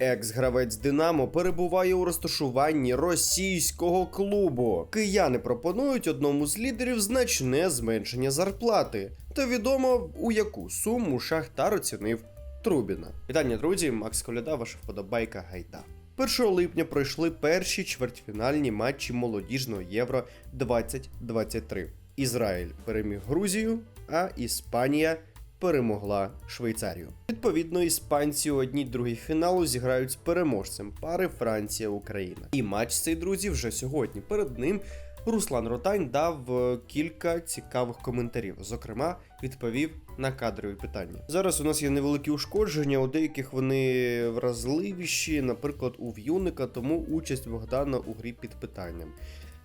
Екс-гравець Динамо перебуває у розташуванні російського клубу. Кияни пропонують одному з лідерів значне зменшення зарплати. Та відомо у яку суму Шахтар оцінив Трубіна. Вітання, друзі! Макс Коляда, ваша вподобайка Гайда. 1 липня пройшли перші чвертьфінальні матчі молодіжного Євро 2023. Ізраїль переміг Грузію, а Іспанія перемогла Швейцарію. Відповідно, іспанці у одній другій фіналу зіграють з переможцем пари Франція-Україна. І матч цей друзі вже сьогодні. Перед ним Руслан Ротань дав е, кілька цікавих коментарів. Зокрема, відповів на кадрові питання. Зараз у нас є невеликі ушкодження, у деяких вони вразливіші, наприклад, у в'юника, тому участь Богдана у грі під питанням.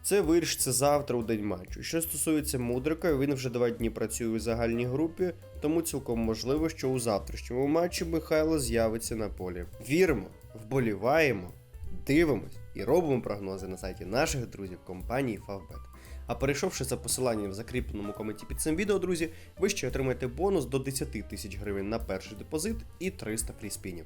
Це вирішиться завтра у день матчу. Що стосується Мудрика, він вже два дні працює у загальній групі, тому цілком можливо, що у завтрашньому матчі Михайло з'явиться на полі. Віримо, вболіваємо, дивимось і робимо прогнози на сайті наших друзів компанії Favbet. А перейшовши за посиланням в закріпленому коменті під цим відео, друзі, ви ще отримаєте бонус до 10 тисяч гривень на перший депозит і 300 фріспінів.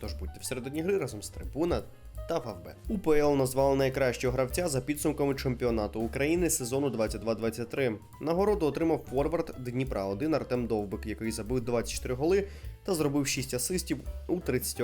Тож будьте всередині гри разом з трибуна та Фавбет. УПЛ назвали найкращого гравця за підсумками чемпіонату України сезону 22-23. Нагороду отримав форвард Дніпра 1 Артем Довбик, який забив 24 голи та зробив 6 асистів у 30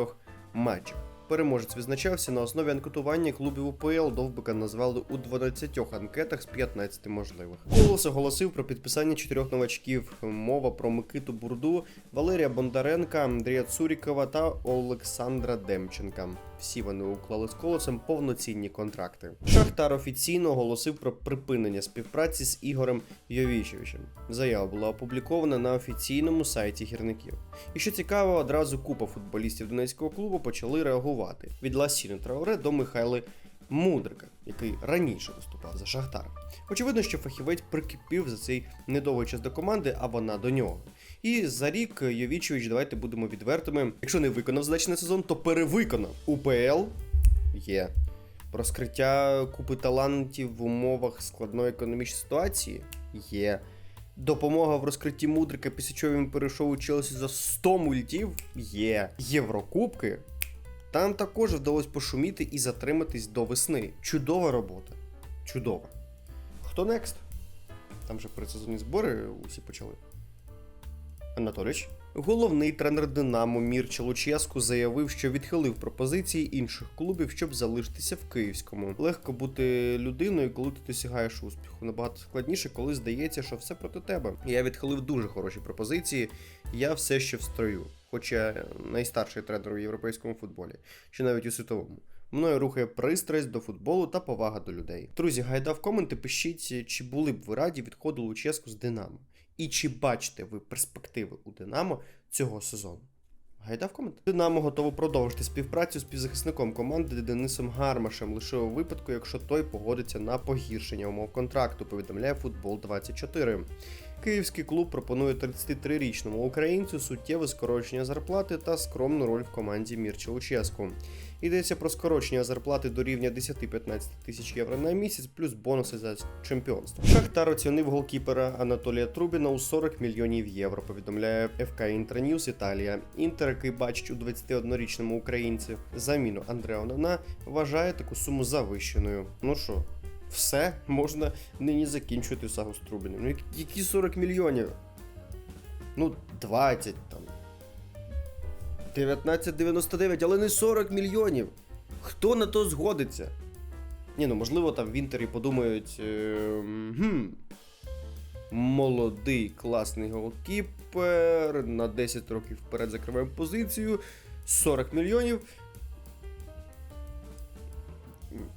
матчах. Переможець відзначався на основі анкетування клубів УПЛ. Довбика назвали у 12 анкетах з 15 можливих. Голос оголосив про підписання чотирьох новачків. Мова про Микиту Бурду, Валерія Бондаренка, Андрія Цурікова та Олександра Демченка. Всі вони уклали з колосом повноцінні контракти. Шахтар офіційно оголосив про припинення співпраці з Ігорем Йовічевичем. Заява була опублікована на офіційному сайті гірників. І що цікаво, одразу купа футболістів Донецького клубу почали реагувати від Ласіни Трауре до Михайли Мудрика, який раніше виступав за Шахтар. Очевидно, що фахівець прикипів за цей недовгий час до команди, а вона до нього. І за рік Йовічевич, давайте будемо відвертими. Якщо не виконав на сезон, то перевиконав. УПЛ є. Розкриття купи талантів в умовах складної економічної ситуації є. Допомога в розкритті мудрика, після чого він перейшов у Челсі за 100 мультів, є. Єврокубки. Там також вдалося пошуміти і затриматись до весни. Чудова робота. Чудова. Хто next? Там же предсезонні збори усі почали. Анатолійович. Головний тренер Динамо Мірча Луческу заявив, що відхилив пропозиції інших клубів, щоб залишитися в Київському. Легко бути людиною, коли ти досягаєш успіху. Набагато складніше, коли здається, що все проти тебе. Я відхилив дуже хороші пропозиції. Я все ще в строю, хоча найстарший тренер у європейському футболі, чи навіть у світовому. Мною рухає пристрасть до футболу та повага до людей. Друзі, гайда в коменти пишіть, чи були б ви раді відходу Луческу з Динамо. І чи бачите ви перспективи у Динамо цього сезону? Гайда в комент. Динамо готово продовжити співпрацю з півзахисником команди Денисом Гармашем лише у випадку, якщо той погодиться на погіршення умов контракту, повідомляє Футбол 24. Київський клуб пропонує 33-річному українцю суттєве скорочення зарплати та скромну роль в команді Мірча Луческу. Йдеться про скорочення зарплати до рівня 10-15 тисяч євро на місяць, плюс бонуси за чемпіонство. Шахтар оцінив голкіпера Анатолія Трубіна у 40 мільйонів євро. Повідомляє ФК Інтраньюз Італія. Інтер, який бачить у 21-річному українці заміну Андреа Онана, вважає таку суму завищеною. Ну що, все можна нині закінчувати сагу з Трубіним. Ну, які- які 40 мільйонів? Ну, 20 там. 1999, але не 40 мільйонів. Хто на то згодиться? Ні, ну можливо, там в Інтері подумають. Е, хм, молодий класний голкіпер. На 10 років вперед закриваємо позицію. 40 мільйонів.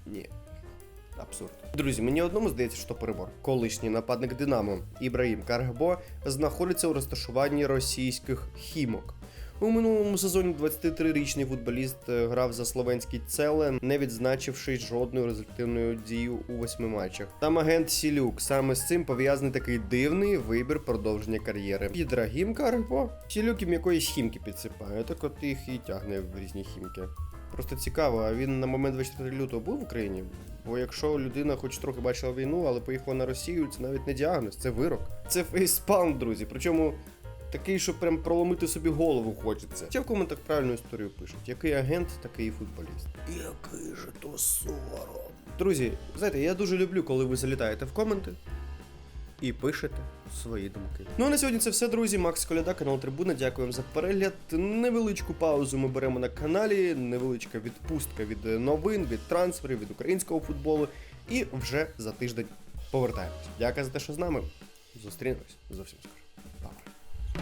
Ні. Абсурд. Друзі, мені одному здається, що перебор. Колишній нападник Динамо Ібраїм Каргбо знаходиться у розташуванні російських хімок. У минулому сезоні 23-річний футболіст е, грав за словенський Целе, не відзначивши жодної результативної дії у восьми матчах. Там агент Сілюк. Саме з цим пов'язаний такий дивний вибір продовження кар'єри. Підрагім Каргбо. Сілюк їм якоїсь хімки підсипає, так от їх і тягне в різні хімки. Просто цікаво, а він на момент 24 лютого був в Україні? Бо якщо людина хоч трохи бачила війну, але поїхала на Росію, це навіть не діагноз, це вирок. Це фейспалм, друзі. Причому Такий, що прям проломити собі голову хочеться. Чи в коментах правильну історію пишуть. Який агент, такий і футболіст. Який же то сором. Друзі, знаєте, я дуже люблю, коли ви залітаєте в коменти і пишете свої думки. Ну а на сьогодні це все, друзі. Макс Коляда, канал Трибуна. Дякую вам за перегляд. Невеличку паузу ми беремо на каналі. Невеличка відпустка від новин, від трансферів, від українського футболу. І вже за тиждень повертаємось. Дякую за те, що з нами. Зустрінемось зовсім скоро. Па-па.